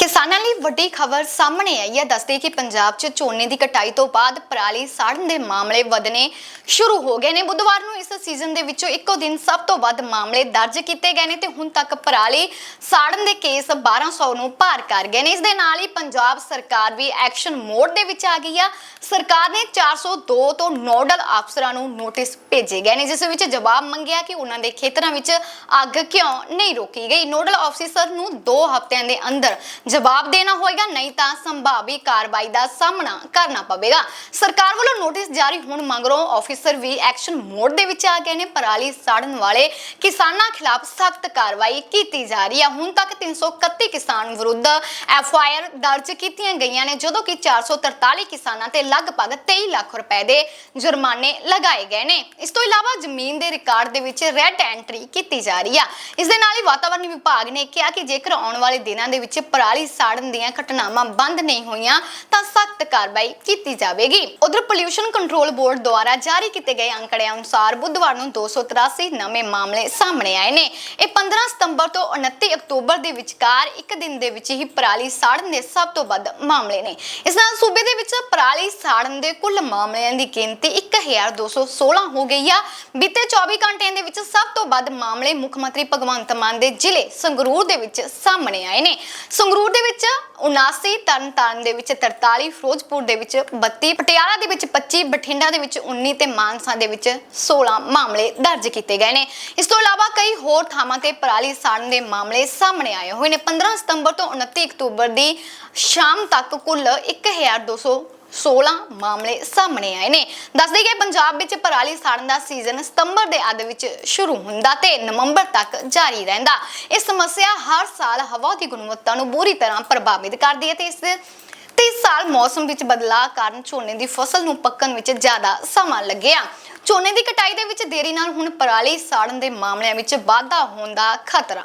ਕਿਸਾਨਾਂ ਲਈ ਵੱਡੀ ਖਬਰ ਸਾਹਮਣੇ ਆਈ ਹੈ। ਦੱਸਦੇ ਕਿ ਪੰਜਾਬ 'ਚ ਝੋਨੇ ਦੀ ਕਟਾਈ ਤੋਂ ਬਾਅਦ ਪਰਾਲੀ ਸਾੜਨ ਦੇ ਮਾਮਲੇ ਵਧਣੇ ਸ਼ੁਰੂ ਹੋ ਗਏ ਨੇ। ਬੁੱਧਵਾਰ ਨੂੰ ਇਸ ਸੀਜ਼ਨ ਦੇ ਵਿੱਚੋਂ ਇੱਕੋ ਦਿਨ ਸਭ ਤੋਂ ਵੱਧ ਮਾਮਲੇ ਦਰਜ ਕੀਤੇ ਗਏ ਨੇ ਤੇ ਹੁਣ ਤੱਕ ਪਰਾਲੀ ਸਾੜਨ ਦੇ ਕੇਸ 1200 ਨੂੰ ਪਾਰ ਕਰ ਗਏ ਨੇ। ਇਸ ਦੇ ਨਾਲ ਹੀ ਪੰਜਾਬ ਸਰਕਾਰ ਵੀ ਐਕਸ਼ਨ ਮੋਡ ਦੇ ਵਿੱਚ ਆ ਗਈ ਆ। ਸਰਕਾਰ ਨੇ 402 ਤੋਂ ਨੋਡਲ ਅਫਸਰਾਂ ਨੂੰ ਨੋਟਿਸ ਭੇਜੇ ਗਏ ਨੇ, ਜਿਸ ਵਿੱਚ ਜਵਾਬ ਮੰਗਿਆ ਕਿ ਉਹਨਾਂ ਦੇ ਖੇਤਰਾਂ ਵਿੱਚ ਅੱਗ ਕਿਉਂ ਨਹੀਂ ਰੋਕੀ ਗਈ। ਨੋਡਲ ਅਫਸਰ ਨੂੰ 2 ਹਫ਼ਤਿਆਂ ਦੇ ਅੰਦਰ ਜਵਾਬ ਦੇਣਾ ਹੋਏਗਾ, ਨਹੀਂ ਤਾਂ ਸੰਭਾਵੀ ਕਾਰਵਾਈ ਦਾ ਸਾਹਮਣਾ ਕਰਨਾ ਪਵੇਗਾ। ਸਰਕਾਰ ਵੱਲੋਂ ਨੋਟਿਸ ਜਾਰੀ ਹੋਣ ਮਗਰੋਂ ਆਫੀਸਰ ਵੀ ਐਕਸ਼ਨ ਮੋਡ ਦੇ ਵਿੱਚ ਆ ਗਏ ਨੇ। ਪਰਾਲੀ ਸਾੜਨ ਵਾਲੇ ਕਿਸਾਨਾਂ ਖਿਲਾਫ ਸਖਤ ਕਾਰਵਾਈ ਕੀਤੀ ਜਾ ਰਹੀ ਹੈ ਹੁਣ ਤੱਕ 331 ਕਿਸਾਨ ਵਿਰੁੱਧ ਐਫ ਆਈ ਆਰ ਦਰਜ ਕੀਤੀਆਂ ਗਈਆਂ ਨੇ, ਜਦੋਂ ਕਿ 443 ਕਿਸਾਨਾਂ ਤੇ ਲਗਭਗ 23 ਲੱਖ ਰੁਪਏ ਦੇ ਜੁਰਮਾਨੇ ਲਗਾਏ ਗਏ ਨੇ। ਇਸ ਤੋਂ ਇਲਾਵਾ ਜ਼ਮੀਨ ਦੇ ਰਿਕਾਰਡ ਦੇ ਵਿੱਚ ਰੈੱਡ ਐਂਟਰੀ ਕੀਤੀ ਜਾ ਰਹੀ ਆ। ਇਸ ਦੇ ਨਾਲ ਹੀ ਵਾਤਾਵਰਣ ਵਿਭਾਗ ਨੇ ਕਿਹਾ ਕਿ ਜੇਕਰ ਆਉਣ ਵਾਲੇ ਦਿਨਾਂ ਦੇ ਵਿੱਚ ਪਰਾਲੀ ਸਾੜਨ ਦੀਆਂ ਘਟਨਾਵਾਂ ਬੰਦ ਨਹੀਂ ਹੋਈਆਂ, ਤਾਂ ਸਖਤ ਕਾਰਵਾਈ ਕੀਤੀ ਜਾਵੇਗੀ। ਉਧਰ ਪੋਲਿਊਸ਼ਨ ਕੰਟਰੋਲ ਬੋਰਡ ਦੁਆਰਾ ਜਾਰੀ ਕੀਤੇ ਗਏ ਅੰਕੜਿਆਂ ਅਨੁਸਾਰ ਬੁੱਧਵਾਰ ਨੂੰ 283 ਨਵੇਂ ਮਾਮਲੇ ਸਾਹਮਣੇ ਆਏ ਨੇ। ਇਹ 15 ਸਤੰਬਰ ਤੋਂ 29 ਅਕਤੂਬਰ ਦੇ ਵਿਚਕਾਰ ਇੱਕ ਦਿਨ ਦੇ ਵਿੱਚ ਹੀ ਪਰਾਲੀ ਸਾੜਨ ਦੇ ਸਭ ਤੋਂ ਵੱਧ ਮਾਮਲੇ ਨੇ। ਇਸ ਨਾਲ ਸੂਬੇ ਦੇ ਵਿੱਚ ਪਰਾਲੀ ਸਾੜਨ ਦੇ ਕੁੱਲ ਮਾਮਲਿਆਂ ਦੀ ਗਿਣਤੀ 1216 ਹੋ ਗਈ ਆ। ਬੀਤੇ 24 ਘੰਟਿਆਂ ਦੇ ਵਿੱਚ ਸਭ ਤੋਂ ਵੱਧ ਮਾਮਲੇ ਮੁੱਖ ਮੰਤਰੀ ਭਗਵੰਤ ਮਾਨ ਦੇ ਜ਼ਿਲ੍ਹੇ ਸੰਗਰੂਰ ਦੇ ਵਿੱਚ ਸਾਹਮਣੇ ਆਏ ਨੇ। ਸੰਗਰੂਰ ਦੇ ਵਿੱਚ 79 ਤਰਨਤਾਰਨ ਦੇ ਵਿੱਚ 43 ਫਿਰੋਜ਼ਪੁਰ ਦੇ ਵਿੱਚ 32 ਪਟਿਆਲਾ ਦੇ ਵਿੱਚ 25 ਬਠਿੰਡਾ ਦੇ ਵਿੱਚ 19 ਤੇ ਮਾਨਸਾ ਦੇ ਵਿੱਚ 16 ਮਾਮਲੇ ਦਰਜ ਕੀਤੇ ਗਏ ਨੇ। ਇਸ ਤੋਂ ਇਲਾਵਾ ਕਈ ਹੋਰ ਥਾਵਾਂ ਤੇ ਪਰਾਲੀ ਸਾੜਨ ਦੇ ਮਾਮਲੇ ਸਾਹਮਣੇ ਆਏ ਹੋਏ ਨੇ। 15 ਸਤੰਬਰ ਤੋਂ 29 ਅਕਤੂਬਰ ਦੀ ਸ਼ਾਮ ਤੱਕ ਕੁੱਲ 1200 16 ਮਾਮਲੇ ਸਾਹਮਣੇ ਆਏ ਨੇ। ਦੱਸਦੇ ਕਿ ਪੰਜਾਬ ਵਿੱਚ ਪਰਾਲੀ ਸਾੜਨ ਦਾ ਸੀਜ਼ਨ ਸਤੰਬਰ ਦੇ ਅੱਧ ਵਿੱਚ ਸ਼ੁਰੂ ਹੁੰਦਾ ਤੇ ਨਵੰਬਰ ਤੱਕ ਜਾਰੀ ਰਹਿੰਦਾ। ਇਹ ਸਮੱਸਿਆ ਹਰ ਸਾਲ ਹਵਾ ਦੀ ਗੁਣਵੱਤਾ ਨੂੰ ਬੁਰੀ ਤਰ੍ਹਾਂ ਪ੍ਰਭਾਵਿਤ ਕਰਦੀ ਹੈ ਤੇ ਇਸ ਤੇ ਇਸ ਸਾਲ ਮੌਸਮ ਵਿੱਚ ਬਦਲਾਅ ਕਾਰਨ ਝੋਨੇ ਦੀ ਫਸਲ ਨੂੰ ਪੱਕਣ ਵਿੱਚ ਜ਼ਿਆਦਾ ਸਮਾਂ ਲੱਗਿਆ। ਝੋਨੇ ਦੀ ਕਟਾਈ ਦੇ ਵਿੱਚ ਦੇਰੀ ਨਾਲ ਹੁਣ ਪਰਾਲੀ ਸਾੜਨ ਦੇ ਮਾਮਲਿਆਂ ਵਿੱਚ ਵਾਧਾ ਹੋਣ ਦਾ ਖਤਰਾ।